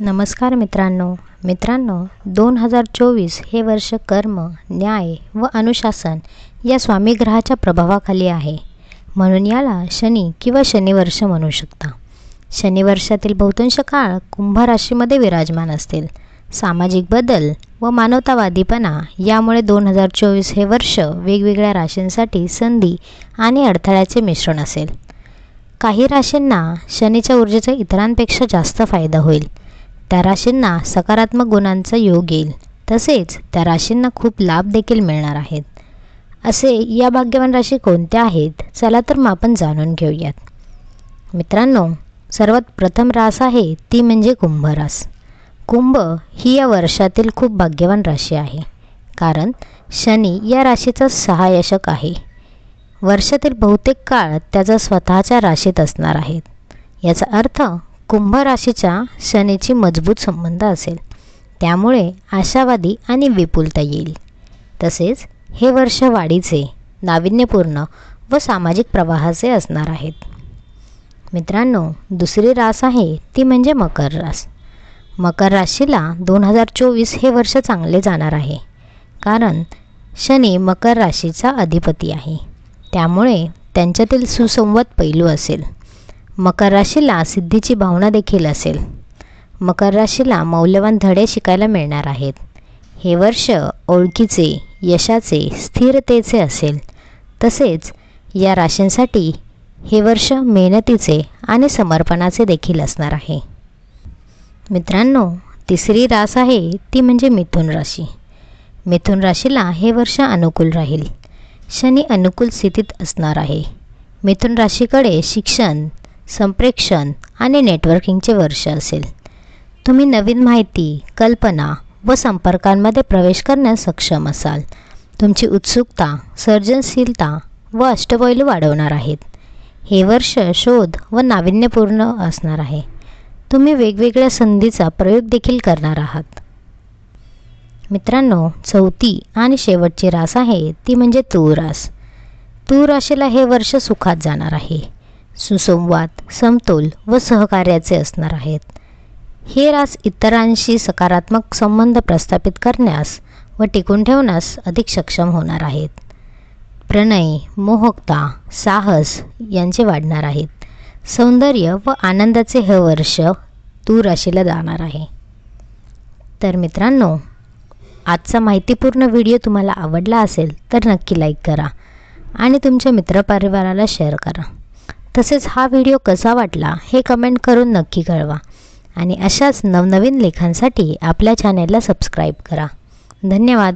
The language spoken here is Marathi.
नमस्कार मित्रांनो. मित्रांनो दोन हजार चोवीस हे वर्ष कर्म न्याय व अनुशासन या स्वामीग्रहाच्या प्रभावाखाली आहे. म्हणून याला शनी किंवा शनिवर्ष म्हणू शकता. शनिवर्षातील बहुतांश काळ कुंभ राशीमध्ये विराजमान असतील. सामाजिक बदल व मानवतावादीपणा यामुळे दोन हजार चोवीस हे वर्ष वेगवेगळ्या राशींसाठी संधी आणि अडथळ्याचे मिश्रण असेल. काही राशींना शनीच्या ऊर्जेचा इतरांपेक्षा जास्त फायदा होईल. त्या राशींना सकारात्मक गुणांचा योग येईल. तसेच त्या राशींना खूप लाभ देखील मिळणार आहेत. असे या भाग्यवान राशी कोणत्या आहेत? चला तर मग आपण जाणून घेऊयात. मित्रांनो सर्वात प्रथम रास आहे ती म्हणजे कुंभ रास. कुंभ ही या वर्षातील खूप भाग्यवान राशी आहे. कारण शनी या राशीचा सहायशक आहे. वर्षातील बहुतेक काळ त्याचा स्वतःच्या राशीत असणार आहेत. याचा अर्थ कुंभ राशीच्या शनीची मजबूत संबंध असेल. त्यामुळे आशावादी आणि विपुलता येईल. तसेच हे वर्ष वाढीचे नाविन्यपूर्ण व सामाजिक प्रवाहाचे असणार आहेत. मित्रांनो दुसरी रास आहे ती म्हणजे मकर रास. मकर राशीला दोन हजार चोवीस हे वर्ष चांगले जाणार आहे. कारण शनी मकर राशीचा अधिपती आहे. त्यामुळे त्यांच्यातील सुसंवाद पैलू असेल. मकर राशीला सिद्धीची भावना देखील असेल. मकर राशीला मौल्यवान धडे शिकायला मिळणार आहेत. हे वर्ष ओळखीचे यशाचे स्थिरतेचे असेल. तसेच या राशींसाठी हे वर्ष मेहनतीचे आणि समर्पणाचे देखील असणार आहे. मित्रांनो तिसरी रास आहे ती म्हणजे मिथुन राशी. मिथुन राशीला हे वर्ष अनुकूल राहील. शनी अनुकूल स्थितीत असणार आहे. मिथुन राशीकडे शिक्षण संप्रेक्षण आणि नेटवर्किंगचे वर्ष असेल. तुम्ही नवीन माहिती कल्पना व संपर्कांमध्ये प्रवेश करण्यास सक्षम असाल. तुमची उत्सुकता सर्जनशीलता व अष्टपैलू वाढवणार आहेत. हे वर्ष शोध व नाविन्यपूर्ण असणार आहे. तुम्ही वेगवेगळ्या संधीचा प्रयोग देखील करणार आहात. मित्रांनो चौथी आणि शेवटची रास आहे ती म्हणजे तूर रास. तूर राशीला हे वर्ष सुखात जाणार आहे. सुसंवाद समतोल व सहकार्याचे असणार आहेत. हे रास इतरांशी सकारात्मक संबंध प्रस्थापित करण्यास व टिकून ठेवण्यास अधिक सक्षम होणार आहेत. प्रणय मोहकता साहस यांचे वाढणार आहेत. सौंदर्य व आनंदाचे हे वर्ष तू राशीला जाणार आहे. तर मित्रांनो आजचा माहितीपूर्ण व्हिडिओ तुम्हाला आवडला असेल तर नक्की लाईक करा आणि तुमच्या मित्रपरिवाराला शेअर करा. तसेच हा व्हिडिओ कसा वाटला हे कमेंट करून नक्की कळवा. आणि अशाच नवनवीन लेखांसाठी आपल्या चॅनेलला सबस्क्राईब करा. धन्यवाद.